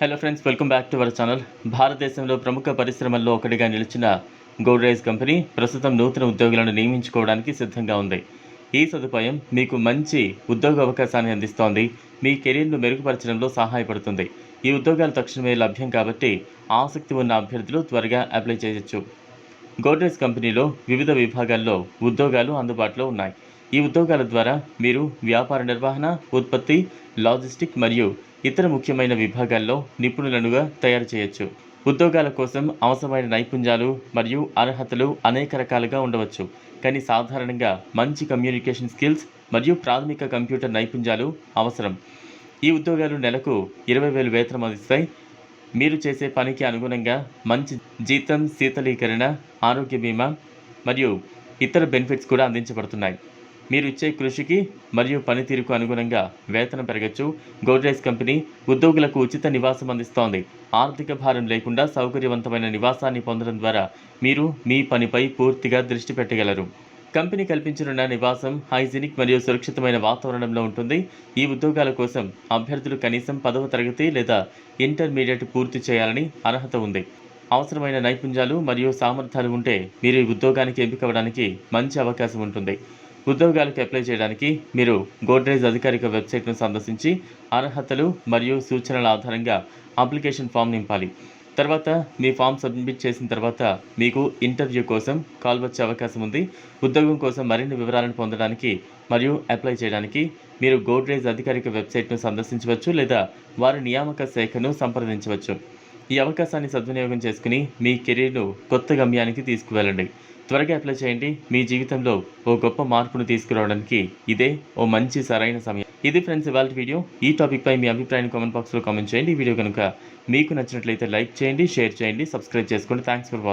Hello friends welcome back to our channel భారతదేశంలో ప్రముఖ పరిశ్రమల్లో ఒకటిగా నిలిచిన గోడ్రేజ్ కంపెనీ ప్రస్తుతం నూతన ఉద్యోగులను నియమించుకోవడానికి సిద్ధంగా ఉంది. ఈ సదుపాయం మీకు మంచి ఉద్యోగ అవకాశాన్ని అందిస్తోంది. మీ కెరీర్ను మెరుగుపరచడంలో సహాయపడుతుంది. ఈ ఉద్యోగాలు తక్షణమే లభ్యం కాబట్టి ఆసక్తి ఉన్న అభ్యర్థులు త్వరగా అప్లై చేయొచ్చు. గోడ్రేజ్ కంపెనీలో వివిధ విభాగాల్లో ఉద్యోగాలు అందుబాటులో ఉన్నాయి. ఈ ఉద్యోగాల ద్వారా మీరు వ్యాపార నిర్వహణ ఉత్పత్తి లాజిస్టిక్ మరియు ఇతర ముఖ్యమైన విభాగాల్లో నిపుణులనుగా తయారు చేయొచ్చు. ఉద్యోగాల కోసం అవసరమైన నైపుణ్యాలు మరియు అర్హతలు అనేక రకాలుగా ఉండవచ్చు. కానీ సాధారణంగా మంచి కమ్యూనికేషన్ స్కిల్స్ మరియు ప్రాథమిక కంప్యూటర్ నైపుణ్యాలు అవసరం. ఈ ఉద్యోగాలు నెలకు ఇరవై వేలు వేతనం అందిస్తాయి. మీరు చేసే పనికి అనుగుణంగా మంచి జీతం శీతలీకరణ ఆరోగ్య బీమా మరియు ఇతర బెనిఫిట్స్ కూడా అందించబడుతున్నాయి. మీరు ఇచ్చే కృషికి మరియు పనితీరుకు అనుగుణంగా వేతనం పెరగచ్చు. గోడ్రేజ్ కంపెనీ ఉద్యోగులకు ఉచిత నివాసం అందిస్తోంది. ఆర్థిక భారం లేకుండా సౌకర్యవంతమైన నివాసాన్ని పొందడం ద్వారా మీరు మీ పనిపై పూర్తిగా దృష్టి పెట్టగలరు. కంపెనీ కల్పించనున్న నివాసం హైజీనిక్ మరియు సురక్షితమైన వాతావరణంలో ఉంటుంది. ఈ ఉద్యోగాల కోసం అభ్యర్థులు కనీసం పదవ తరగతి లేదా ఇంటర్మీడియట్ పూర్తి చేయాలని అర్హత ఉంది. అవసరమైన నైపుణ్యాలు మరియు సామర్థ్యాలు ఉంటే మీరు ఈ ఉద్యోగానికి ఎంపికవడానికి మంచి అవకాశం ఉంటుంది. ఉద్యోగాలకు అప్లై చేయడానికి మీరు గోడ్రేజ్ అధికారిక వెబ్సైట్ను సందర్శించి అర్హతలు మరియు సూచనల ఆధారంగా అప్లికేషన్ ఫామ్ నింపాలి. తర్వాత మీ ఫామ్ సబ్మిట్ చేసిన తర్వాత మీకు ఇంటర్వ్యూ కోసం కాల్ వచ్చే అవకాశం ఉంది. ఉద్యోగం కోసం మరిన్ని వివరాలను పొందడానికి మరియు అప్లై చేయడానికి మీరు గోడ్రేజ్ అధికారిక వెబ్సైట్ను సందర్శించవచ్చు లేదా వారి నియామక శాఖను సంప్రదించవచ్చు. ఈ అవకాశాన్ని సద్వినియోగం చేసుకుని మీ కెరీర్ను కొత్త గమ్యానికి తీసుకువెళ్ళండి. త్వరగా అప్లై చేయండి. మీ జీవితంలో ఓ గొప్ప మార్పును తీసుకురావడానికి ఇదే ఓ మంచి సరైన సమయం. ఇది ఫ్రెండ్స్ ఇవాళ వీడియో ఈ టాపిక్ పై మీ అభిప్రాయాన్ని కామెంట్ బాక్స్లో కామెంట్ చేయండి. వీడియో కనుక మీకు నచ్చినట్లయితే లైక్ చేయండి షేర్ చేయండి సబ్స్క్రైబ్ చేసుకోండి. Thanks for watching